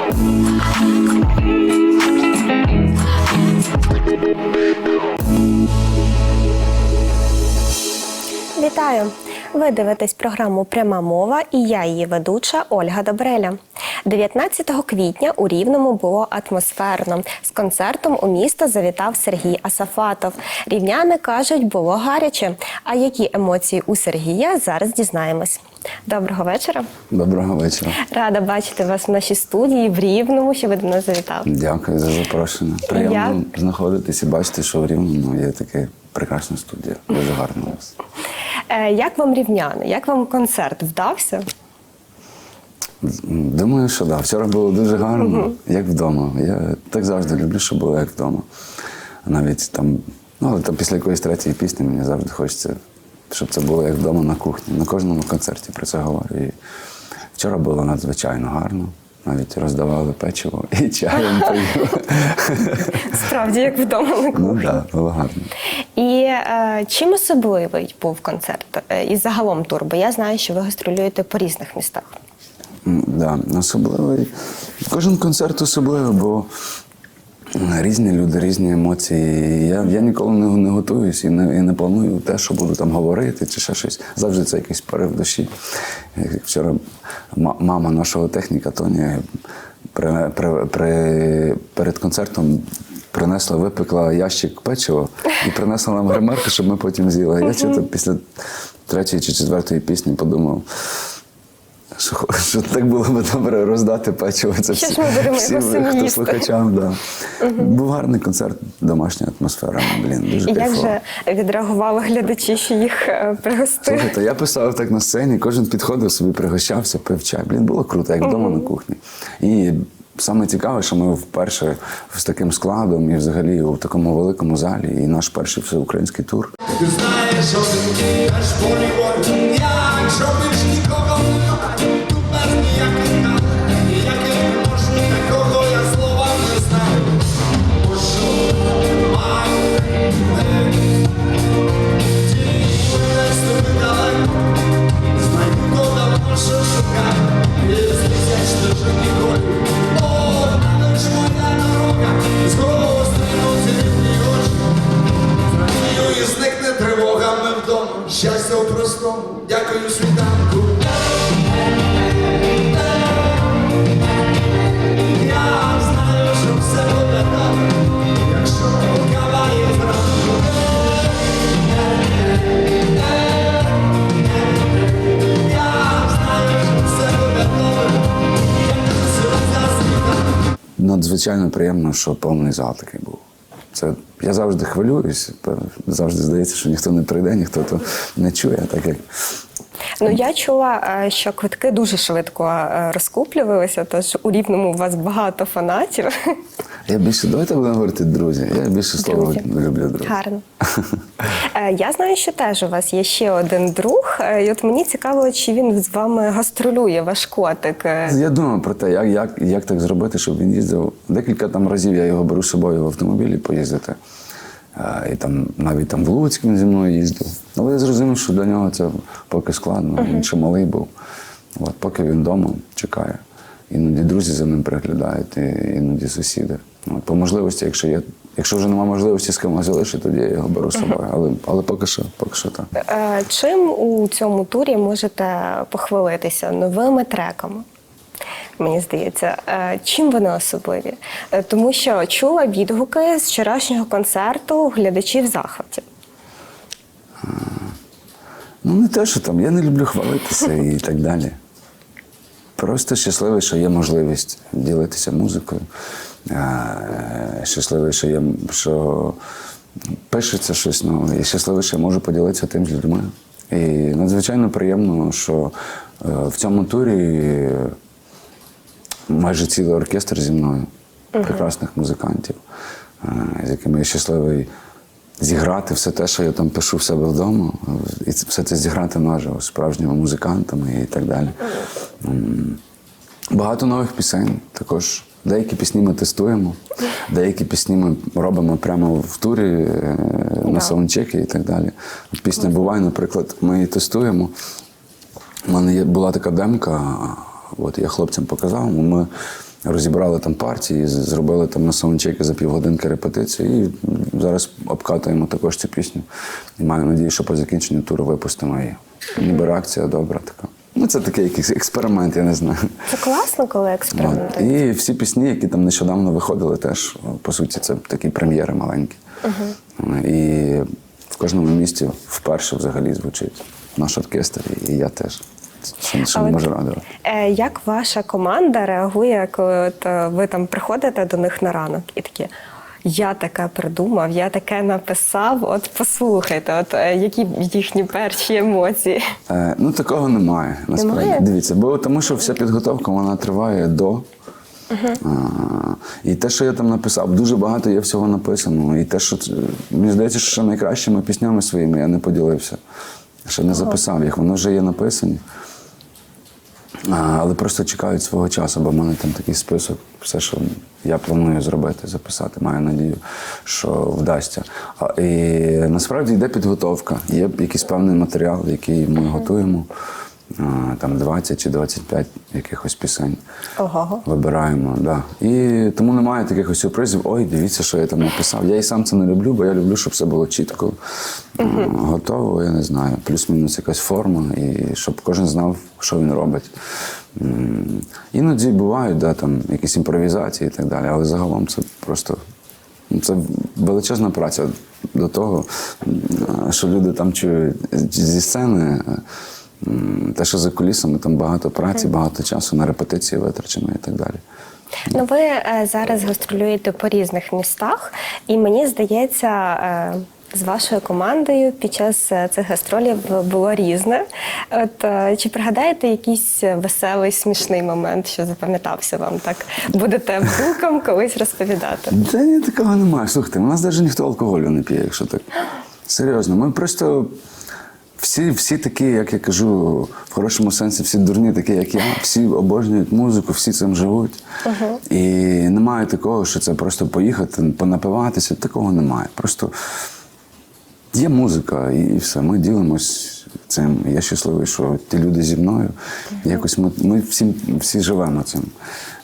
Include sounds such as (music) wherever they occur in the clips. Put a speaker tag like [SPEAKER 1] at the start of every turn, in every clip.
[SPEAKER 1] Thank you. Вітаю! Ви дивитесь програму Пряма мова і я її ведуча Ольга Добреля. 19 квітня у Рівному було атмосферно. З концертом у місто завітав Сергій Асафатов. Рівняни кажуть, було гаряче. А які емоції у Сергія зараз дізнаємось. Доброго вечора.
[SPEAKER 2] Доброго вечора.
[SPEAKER 1] Рада бачити вас в нашій студії в Рівному, що ви до нас завітали.
[SPEAKER 2] Дякую за запрошення. Приємно
[SPEAKER 1] Я-
[SPEAKER 2] знаходитись і бачити, що в Рівному є така прекрасна студія. Дуже гарно у вас.
[SPEAKER 1] Е, Як вам рівняни? Як вам концерт вдався?
[SPEAKER 2] Думаю, що да. Вчора було дуже гарно, як вдома. Я так завжди люблю, щоб було як вдома. Навіть там, ну але там після якоїсь третьої пісні мені завжди хочеться, щоб це було як вдома на кухні. На кожному концерті про це говорю. І вчора було надзвичайно гарно. Навіть роздавали печиво і чаєм поїв. (laughs)
[SPEAKER 1] Справді, як вдома на
[SPEAKER 2] Ну
[SPEAKER 1] кухні.
[SPEAKER 2] так, було гарно.
[SPEAKER 1] І е, чим особливий був концерт е, і загалом тур? Бо я знаю, що ви гастролюєте по різних містах.
[SPEAKER 2] Так, Да, особливий. Кожен концерт особливий, бо різні люди, різні емоції. Я, я ніколи не, не готуюсь і не, і не планую те, що буду там говорити чи ще щось. Завжди це якийсь порив душі. Як Вчора мама нашого техніка Тоні при, при, при, перед концертом. Принесла, випекла ящик печива і принесла нам гримерку, щоб ми потім з'їли. Я чого після третьої чи четвертої пісні подумав, що, що так було би добре роздати печиво. Це
[SPEAKER 1] Що
[SPEAKER 2] всі- всім, хто слухачам. Да. Був гарний концерт, домашня атмосфера. Блін, дуже
[SPEAKER 1] І як
[SPEAKER 2] кайфово.
[SPEAKER 1] же відреагували глядачі, що їх е, пригостили?
[SPEAKER 2] Слухайте, я писав так на сцені, кожен підходив собі, пригощався, пив чай. Блін, було круто, як вдома на кухні. І саме цікаве, що ми вперше з таким складом і взагалі у такому великому залі, і наш перший всеукраїнський тур.
[SPEAKER 3] Ти знаєш, один аж полігон, якщо світанку. Я знаю, що все буде добре, якщо кава. Я знаю, що все буде.
[SPEAKER 2] Надзвичайно приємно, що повний зал такий був. Це я завжди хвилююсь, завжди здається, що ніхто не прийде, ніхто то не чує, так як
[SPEAKER 1] Ну я чула, е, що квитки дуже швидко е, розкуплювалися, тож у рівному у вас багато фанатів.
[SPEAKER 2] я більше давайте будемо говорити друзі. Я більше слова
[SPEAKER 1] Друзі.
[SPEAKER 2] люблю друзі.
[SPEAKER 1] Гарно. (laughs) Е, Я знаю, що теж у вас є ще один друг. І от мені цікаво, чи він з вами гастролює, ваш котик.
[SPEAKER 2] Я думав про те, як, як, як так зробити, щоб він їздив. Декілька там разів я його беру з собою в автомобілі поїздити. І там навіть там в Луцьк він зі мною їздив. Але я зрозумів, що для нього це поки складно. Він ще малий був. От, поки він вдома чекає. Іноді друзі за ним приглядають, і іноді сусіди. От, по можливості, якщо є. Якщо вже немає можливості з кимось залишити, тоді я його беру з собою. Але, але поки що, поки що так.
[SPEAKER 1] Е, Чим у цьому турі можете похвалитися новими треками? Мені здається, Е, чим вони особливі? Е, Тому що чула відгуки з вчорашнього концерту глядачів захваті.
[SPEAKER 2] Ну, не те, що там, я не люблю хвалитися і так далі. Просто щасливий, що є можливість ділитися музикою. Е, Щасливий, що є, що пишеться щось нове, і щасливий, що я можу поділитися тим з людьми. І надзвичайно приємно, що в цьому турі майже цілий оркестр зі мною, прекрасних музикантів, е, з якими я щасливий зіграти все те, що я там пишу в себе вдома, і все це зіграти наживо з справжніми музикантами і так далі. Багато нових пісень також. Деякі пісні ми тестуємо, деякі пісні ми робимо прямо в турі е, на саундчеки і так далі. Пісня буває, наприклад, ми її тестуємо. У мене була така демка, от я хлопцям показав, ми розібрали там партії, зробили там на саундчеки за півгодинки репетиції і зараз обкатуємо також цю пісню. І маю надію, що по закінченню туру випустимо її. Ніби реакція добра така. Ну, це такий якийсь експеримент, я не знаю.
[SPEAKER 1] Це класно, коли
[SPEAKER 2] От. І всі пісні, які там нещодавно виходили, теж по суті це такі прем'єри маленькі. І в кожному місті вперше взагалі звучить наш оркестр, і я теж. Що
[SPEAKER 1] А
[SPEAKER 2] не може.
[SPEAKER 1] Е, Як ваша команда реагує, коли от е, ви там приходите до них на ранок і такі. Я таке придумав, я таке написав. От послухайте, от е, які їхні перші емоції.
[SPEAKER 2] Е, ну такого немає. Насправді
[SPEAKER 1] Немає?
[SPEAKER 2] дивіться, бо тому що вся підготовка вона триває до. А, і те, що я там написав, дуже багато є всього написано. І те, що мені здається, що найкращими піснями своїми я не поділився. Ще не записав їх, вони вже є написані. Але просто чекають свого часу, бо в мене там такий список, все, що я планую зробити, записати, маю надію, що вдасться. І насправді йде підготовка, є якийсь певний матеріал, який ми готуємо. Там 20 чи 25 якихось пісень
[SPEAKER 1] Ого.
[SPEAKER 2] вибираємо. Да. І тому немає таких ось сюрпризів. Ой, дивіться, що я там написав. Я і сам це не люблю, бо я люблю, щоб все було чітко, готово, я не знаю, плюс-мінус якась форма, і щоб кожен знав, що він робить. Іноді бувають да, там, якісь імпровізації і так далі, але загалом це просто ну, це величезна праця до того, що люди там чують зі сцени. Те, що за кулісами, там багато праці, багато часу на репетиції витрачено і так далі.
[SPEAKER 1] Ну, ви е, зараз гастролюєте по різних містах, і мені здається, е, з вашою командою під час е, цих гастролів було різне. От е, чи пригадаєте якийсь веселий, смішний момент, що запам'ятався вам так? Будете внукам колись розповідати?
[SPEAKER 2] Та ні, такого немає. Слухайте, у нас навіть ніхто алкоголю не п'є, якщо так. Серйозно, ми просто всі, всі такі, як я кажу, в хорошому сенсі, всі дурні, такі, як я, всі обожнюють музику, всі цим живуть. І немає такого, що це просто поїхати, понапиватися. Такого немає. Просто є музика, і, все. Ми ділимось цим. Я щасливий, що ті люди зі мною. Якось ми, ми всі, всі живемо цим.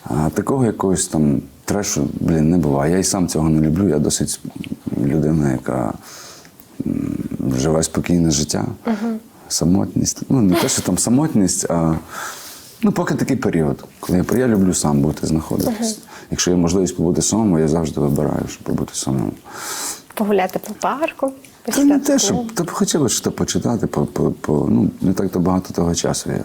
[SPEAKER 2] А такого якогось там трешу, блін, не буває. Я і сам цього не люблю. Я досить людина, яка живе спокійне життя. Самотність. Ну, не те, що там самотність, а ну, поки такий період, коли я, я люблю сам бути, знаходитись. Якщо є можливість побути самому, я завжди вибираю, щоб побути самому.
[SPEAKER 1] Погуляти по парку?
[SPEAKER 2] Та не те, щоб та хотілося щось почитати, по, по, по, ну, не так то багато того часу є.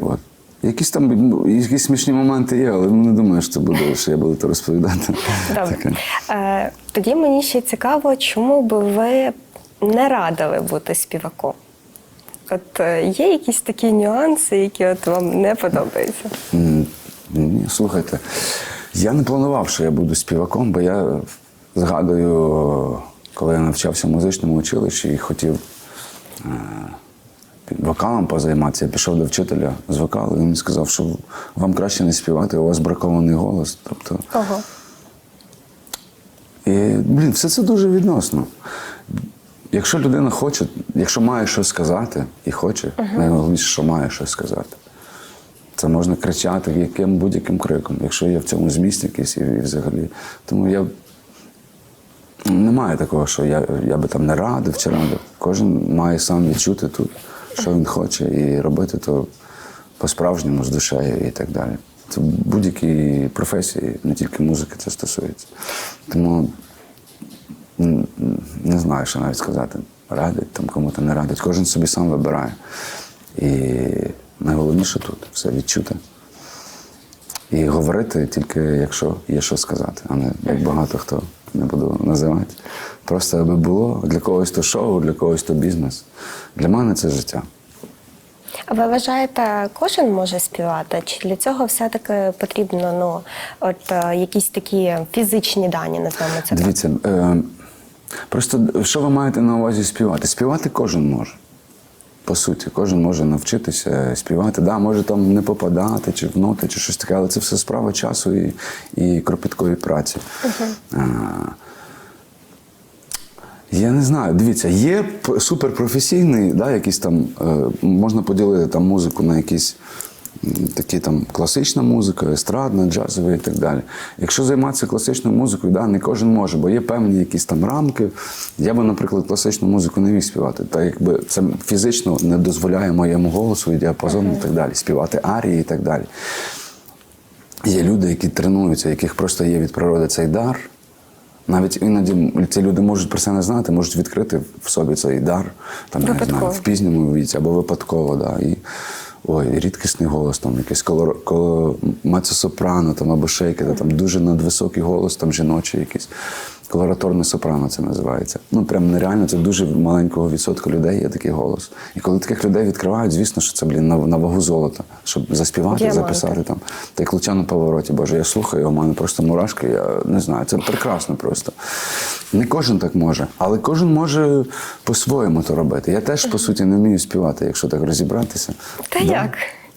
[SPEAKER 2] От. Якісь там якісь смішні моменти є, але не думаю, що це буде, що я буду це розповідати.
[SPEAKER 1] Добре.
[SPEAKER 2] Таке.
[SPEAKER 1] Е, тоді мені ще цікаво, чому би ви не радили бути співаком? От е, є якісь такі нюанси, які от вам не подобаються?
[SPEAKER 2] Ні, слухайте, я не планував, що я буду співаком, бо я згадую, коли я навчався в музичному училищі і хотів е, вокалом позайматися, я пішов до вчителя з вокалу, і він сказав, що вам краще не співати, у вас бракований голос. Тобто,
[SPEAKER 1] Ого.
[SPEAKER 2] І, блін, все це дуже відносно. Якщо людина хоче, якщо має щось сказати і хоче, найголовніше, що має щось сказати. Це можна кричати яким будь-яким криком, якщо є в цьому зміст якийсь і, і взагалі. Тому я немає такого, що я, я би там не радив чи радив. Кожен має сам відчути тут, що він хоче, і робити то по-справжньому з душею і так далі. Це будь-які професії, не тільки музики це стосується. Тому не знаю, що навіть сказати. Радить, там кому-то не радить. Кожен собі сам вибирає. І найголовніше тут все відчути. І говорити тільки якщо є що сказати, а не як багато хто не буду називати. Просто аби було для когось то шоу, для когось то бізнес. Для мене це життя.
[SPEAKER 1] А ви вважаєте, кожен може співати? Чи для цього все-таки потрібно ну, от, е, якісь такі фізичні дані, називаємо це?
[SPEAKER 2] Дивіться, е, просто що ви маєте на увазі співати? Співати кожен може. По суті, кожен може навчитися співати. Да, може там не попадати, чи в ноти, чи щось таке, але це все справа часу і, і кропіткої праці. Е, Я не знаю, дивіться, є суперпрофесійний, да, якийсь там, е, можна поділити там музику на якісь такі там класична музика, естрадна, джазова і так далі. Якщо займатися класичною музикою, да, не кожен може, бо є певні якісь там рамки. Я би, наприклад, класичну музику не міг співати. Та якби це фізично не дозволяє моєму голосу і діапазону і так далі, співати арії і так далі. Є люди, які тренуються, яких просто є від природи цей дар. Навіть іноді ці люди можуть про це не знати, можуть відкрити в собі цей дар, там, я знаю, в пізньому віці або випадково. Да. І, ой, рідкісний голос, там, якийсь колор, колор, мецо-сопрано, там, або шейки, там, дуже надвисокий голос, там, жіночий якийсь. Колораторне сопрано це називається. Ну, прям нереально, це дуже маленького відсотка людей є такий голос. І коли таких людей відкривають, звісно, що це, блін, на, на вагу золота, щоб заспівати,
[SPEAKER 1] Діаманти.
[SPEAKER 2] записати там. Та як луча на повороті, Боже, я слухаю у мене просто мурашки, я не знаю, це прекрасно просто. Не кожен так може, але кожен може по-своєму то робити. Я теж, по суті, не вмію співати, якщо так розібратися.
[SPEAKER 1] Та
[SPEAKER 2] Да.
[SPEAKER 1] як?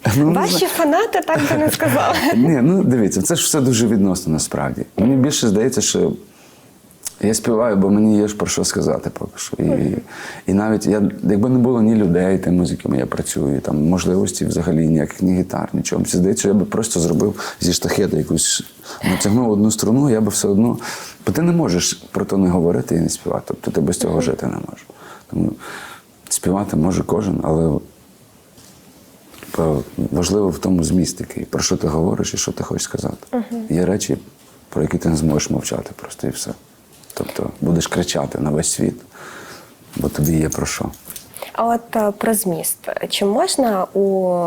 [SPEAKER 1] (laughs)
[SPEAKER 2] Ну,
[SPEAKER 1] Ваші фанати так би не сказали. (laughs)
[SPEAKER 2] ні, ну дивіться, це ж все дуже відносно насправді. Мені більше здається, що я співаю, бо мені є ж про що сказати поки що. І, і навіть я, якби не було ні людей, тими, з якими я працюю, там можливості взагалі ніяких, ні гітар, нічого. Мені здається, я би просто зробив зі штахети якусь, натягнув одну струну, я би все одно. Бо ти не можеш про то не говорити і не співати. Тобто ти без цього жити не можеш. Тому співати може кожен, але важливо в тому зміст який, про що ти говориш і що ти хочеш сказати. Є речі, про які ти не зможеш мовчати просто і все. Тобто будеш кричати на весь світ, бо тобі є про що.
[SPEAKER 1] А от е, про зміст. Чи можна у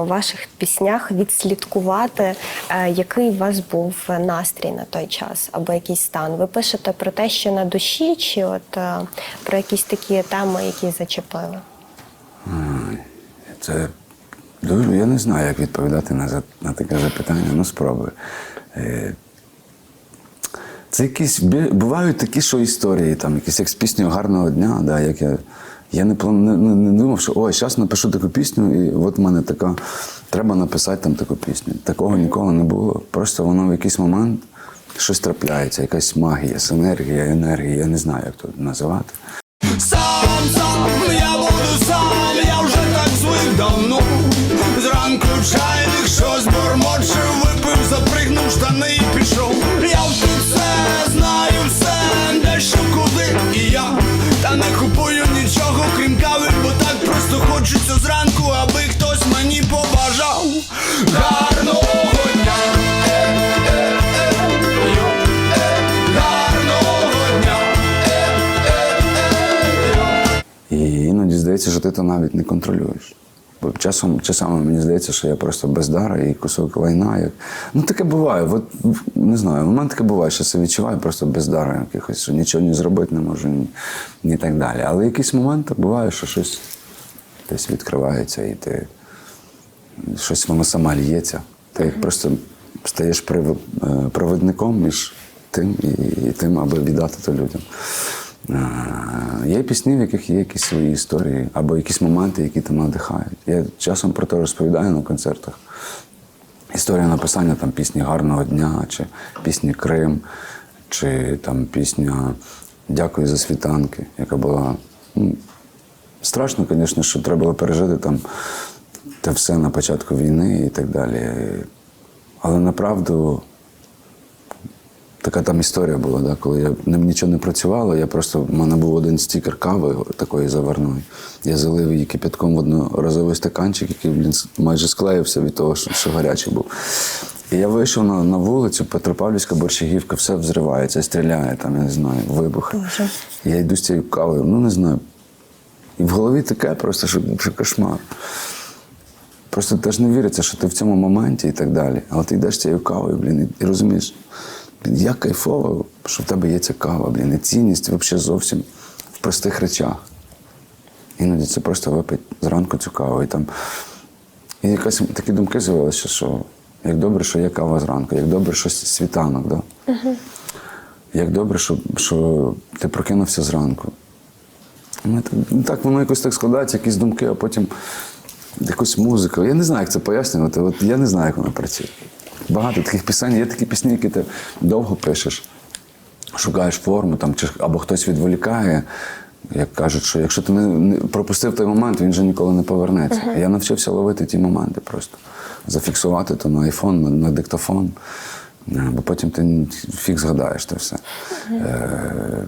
[SPEAKER 1] ваших піснях відслідкувати, е, який у вас був настрій на той час або якийсь стан? Ви пишете про те, що на душі, чи от е, про якісь такі теми, які зачепили?
[SPEAKER 2] Це дуже, я не знаю, як відповідати на, на таке запитання, ну спробую. Це якісь бувають такі, що історії, там, якісь як з піснею гарного дня, да, як я. Я не, не, не, думав, що ой, зараз напишу таку пісню, і от в мене така, треба написати там таку пісню. Такого ніколи не було. Просто воно в якийсь момент щось трапляється, якась магія, синергія, енергія, я не знаю, як то називати. Здається, що ти то навіть не контролюєш. Бо часом, часами мені здається, що я просто бездара і кусок лайна. Як... Ну таке буває. От, не знаю, у мене таке буває, що це відчуваю просто бездара якихось, що нічого не зробити не можу, ні, ні так далі. Але якісь моменти буває, що щось десь відкривається, і ти щось воно сама ліється. Ти як просто стаєш е, провідником між тим і, і тим, аби віддати то людям. Є пісні, в яких є якісь свої історії, або якісь моменти, які там надихають. Я часом про це розповідаю на концертах. Історія написання там пісні Гарного дня, чи пісні Крим, чи там пісня Дякую за світанки, яка була. Ну, страшно, звісно, що треба було пережити там те все на початку війни і так далі. Але направду така там історія була, да, коли я не- нічого не працювало, я просто в мене був один стікер кави такої заварної. Я залив її кипятком в одноразовий стаканчик, який блін, майже склеївся від того, що, що гарячий був. І я вийшов на, на вулицю, Петропавлівська борщагівка, все взривається, стріляє, там, я не знаю, вибухи. Я йду з цією кавою, ну не знаю. І в голові таке просто, що, що кошмар. Просто теж не віриться, що ти в цьому моменті і так далі. Але ти йдеш цією кавою, блін, і, і розумієш, як кайфово, що в тебе є ця кава, блін, і цінність взагалі зовсім в простих речах. Іноді це просто випити зранку цю каву. І там і якась такі думки з'явилися, що як добре, що є кава зранку, як добре, що світанок, да? як добре, що, що ти прокинувся зранку. Ну, так, ну, так воно якось так складається, якісь думки, а потім якусь музику. Я не знаю, як це пояснювати. От я не знаю, як воно працює. Багато таких пісень, є такі пісні, які ти довго пишеш, шукаєш форму, там, чи, або хтось відволікає. Як кажуть, що якщо ти не, пропустив той момент, він вже ніколи не повернеться. Я навчився ловити ті моменти просто. Зафіксувати то на айфон, на, на диктофон. Е, Бо потім ти фіг згадаєш те все. Е,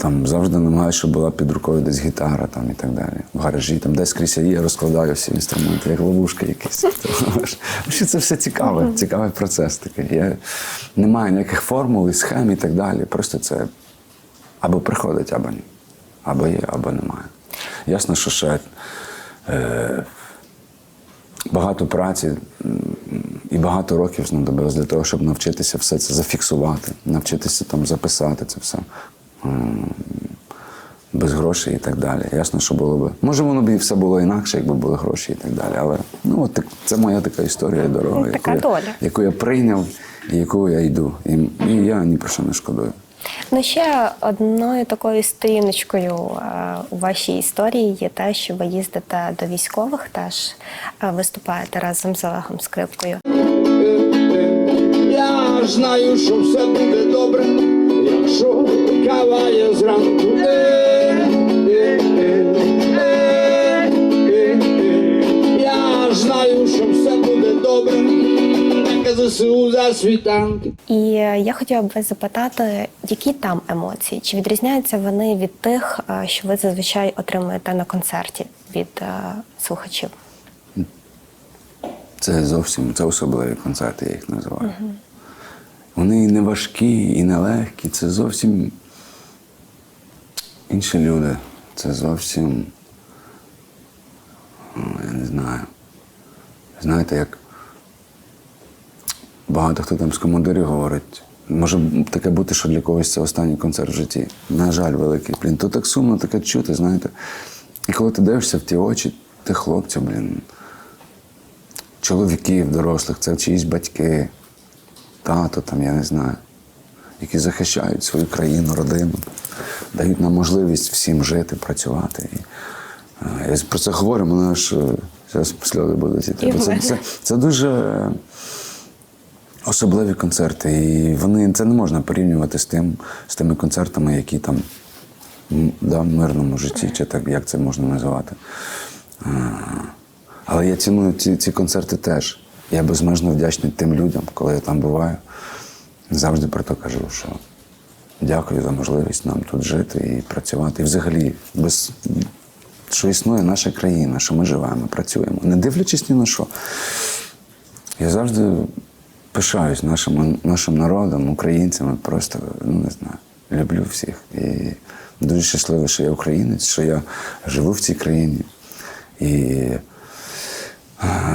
[SPEAKER 2] там завжди намагаюся, щоб була під рукою десь гітара там, і так далі. В гаражі, там десь крізь я розкладаю всі інструменти, як ловушки якісь. (laughs) Це все цікаве, цікавий процес такий. Я, немає ніяких формул і схем і так далі. Просто це або приходить, або ні. Або є, або немає. Ясно, що ще е, багато праці і багато років знадобилось для того, щоб навчитися все це зафіксувати, навчитися там записати це все. Без грошей і так далі. Ясно, що було би. Може, воно б і все було інакше, якби були гроші і так далі. Але ну, от це моя така історія і дорога,
[SPEAKER 1] така
[SPEAKER 2] яку, я, яку я прийняв і яку я йду. І, і я ні про що не шкодую.
[SPEAKER 1] Ну, ще одною такою сторіночкою е, у вашій історії є те, що ви їздите до військових, теж е, виступаєте разом з Олегом Скрипкою.
[SPEAKER 3] Я знаю, що все буде кава зранку. Е, е, е, е, е, е. Я знаю, що все буде добре, таке ЗСУ за світанки.
[SPEAKER 1] І я хотіла б вас запитати, які там емоції? Чи відрізняються вони від тих, що ви зазвичай отримуєте на концерті від е, слухачів?
[SPEAKER 2] Це зовсім це особливі концерти, я їх називаю. Вони і не важкі, і не легкі. Це зовсім інші люди. Це зовсім. Я не знаю. Знаєте, як багато хто там з командирів говорить. Може таке бути, що для когось це останній концерт в житті. На жаль, великий. Блін, то так сумно таке чути, знаєте. І коли ти дивишся в ті очі, тих хлопців, блін, чоловіків дорослих, це чиїсь батьки, тато там, я не знаю, які захищають свою країну, родину, дають нам можливість всім жити, працювати. І, е, я про це говорю, мене аж е, зараз сльози будуть іти. Це, це, це дуже особливі концерти. І вони це не можна порівнювати з тим, з тими концертами, які там да, в мирному житті, чи так як це можна називати. Але я ціную ці, ці концерти теж. Я безмежно вдячний тим людям, коли я там буваю. Завжди про те кажу, що дякую за можливість нам тут жити і працювати. І взагалі, без, що існує наша країна, що ми живемо, працюємо, не дивлячись ні на що. Я завжди пишаюсь нашим, нашим народом, українцями, просто ну не знаю, люблю всіх. І дуже щасливий, що я українець, що я живу в цій країні. І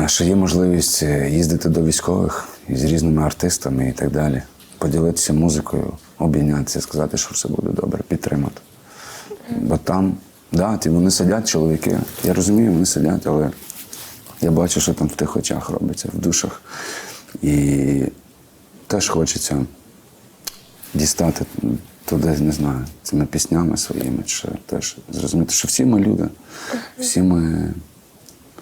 [SPEAKER 2] що є можливість е, їздити до військових з різними артистами і так далі, поділитися музикою, обійнятися, сказати, що все буде добре, підтримати. Бо там, да, ті вони сидять, чоловіки. Я розумію, вони сидять, але я бачу, що там в тих очах робиться, в душах. І теж хочеться дістати туди, не знаю, цими піснями своїми, чи теж зрозуміти, що всі ми люди, всі ми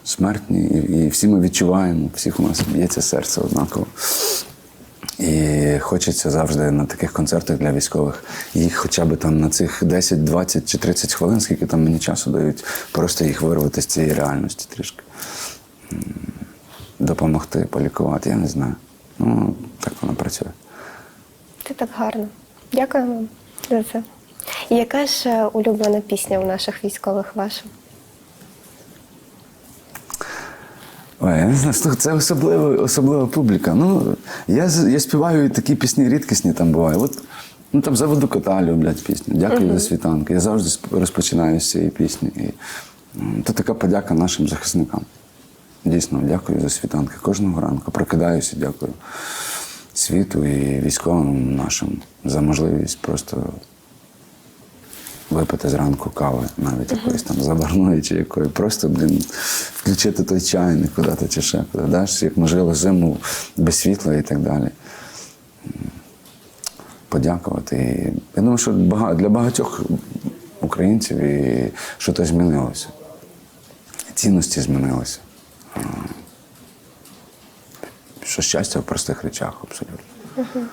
[SPEAKER 2] смертні, і, і всі ми відчуваємо, всіх у нас б'ється серце однаково. І хочеться завжди на таких концертах для військових їх хоча б там на цих 10, 20 чи 30 хвилин, скільки там мені часу дають, просто їх вирвати з цієї реальності трішки. Допомогти, полікувати, я не знаю. Ну, так воно працює.
[SPEAKER 1] Це так гарно. Дякую вам за це. І яка ж е, улюблена пісня у наших військових ваша?
[SPEAKER 2] Ой, я не знаю, це особлива, особлива публіка. Ну, я, я співаю і такі пісні рідкісні там буває. От, ну там заводу кота люблять пісню. Дякую за світанки. Я завжди розпочинаю з цієї пісні. І, це така подяка нашим захисникам. Дійсно, дякую за світанки. Кожного ранку прокидаюся, дякую світу і військовим нашим за можливість просто випити зранку кави, навіть якоїсь там заварної чи якої. Просто, блін, включити той чайник куди-то чи ще куди. Даш, як ми жили зиму без світла і так далі. Подякувати. Я думаю, що для багатьох українців щось змінилося. Цінності змінилися. Що щастя в простих речах абсолютно.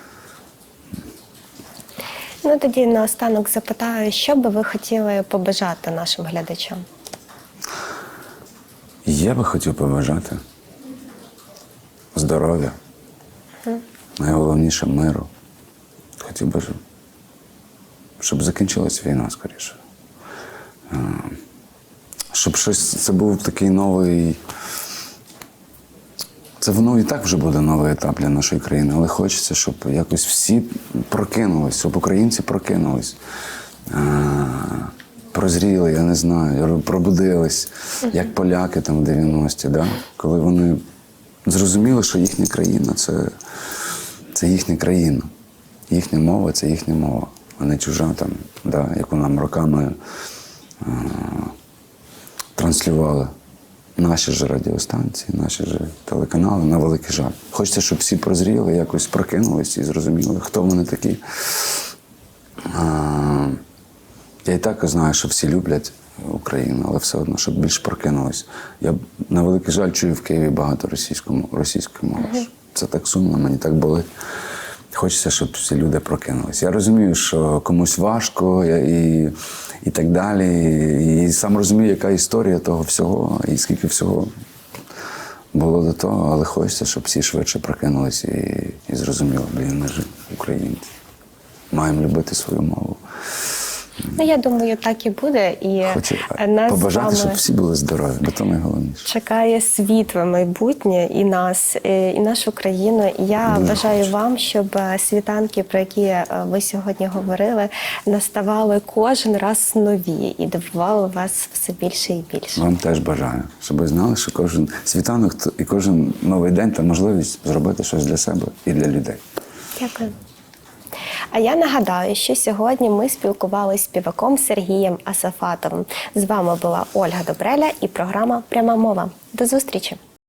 [SPEAKER 1] Ну тоді наостанок запитаю, що би ви хотіли побажати нашим глядачам?
[SPEAKER 2] Я би хотів побажати здоров'я, найголовніше миру. Хотів би, щоб- закінчилась війна скоріше. Е, Щоб щось це був такий новий. Це воно і так вже буде новий етап для нашої країни, але хочеться, щоб якось всі прокинулись, щоб українці прокинулись, прозріли, я не знаю, пробудились, як поляки там в 90-ті, да? коли вони зрозуміли, що їхня країна це, це їхня країна. Їхня мова це їхня мова, а не чужа там, да, яку нам роками е, транслювали наші ж радіостанції, наші ж телеканали на великий жаль. Хочеться, щоб всі прозріли, якось прокинулись і зрозуміли, хто вони такі. А, я і так знаю, що всі люблять Україну, але все одно, щоб більш прокинулись. Я на великий жаль чую в Києві багато російської, російської мови. Це так сумно, мені так болить. Хочеться, щоб всі люди прокинулись. Я розумію, що комусь важко я- і, і так далі. І сам розумію, яка історія того всього, і скільки всього було до того, але хочеться, щоб всі швидше прокинулися і, і зрозуміли, блін, ми ж українці. Маємо любити свою мову.
[SPEAKER 1] Ну я думаю, так і буде. І
[SPEAKER 2] Хочу
[SPEAKER 1] нас
[SPEAKER 2] побажати,
[SPEAKER 1] вами
[SPEAKER 2] щоб всі були здорові, бо то найголовніше.
[SPEAKER 1] чекає світле майбутнє і нас, е, і нашу країну. І я
[SPEAKER 2] Дуже
[SPEAKER 1] бажаю
[SPEAKER 2] хочу.
[SPEAKER 1] вам, щоб е, світанки, про які е, ви сьогодні говорили, наставали кожен раз нові і дивували вас все більше і більше.
[SPEAKER 2] Вам теж бажаю, щоб ви знали, що кожен світанок і кожен новий день це можливість зробити щось для себе і для людей.
[SPEAKER 1] Дякую. А я нагадаю, що сьогодні ми спілкувалися з співаком Сергієм Асафатовим. З вами була Ольга Добреля і програма Пряма мова. До зустрічі!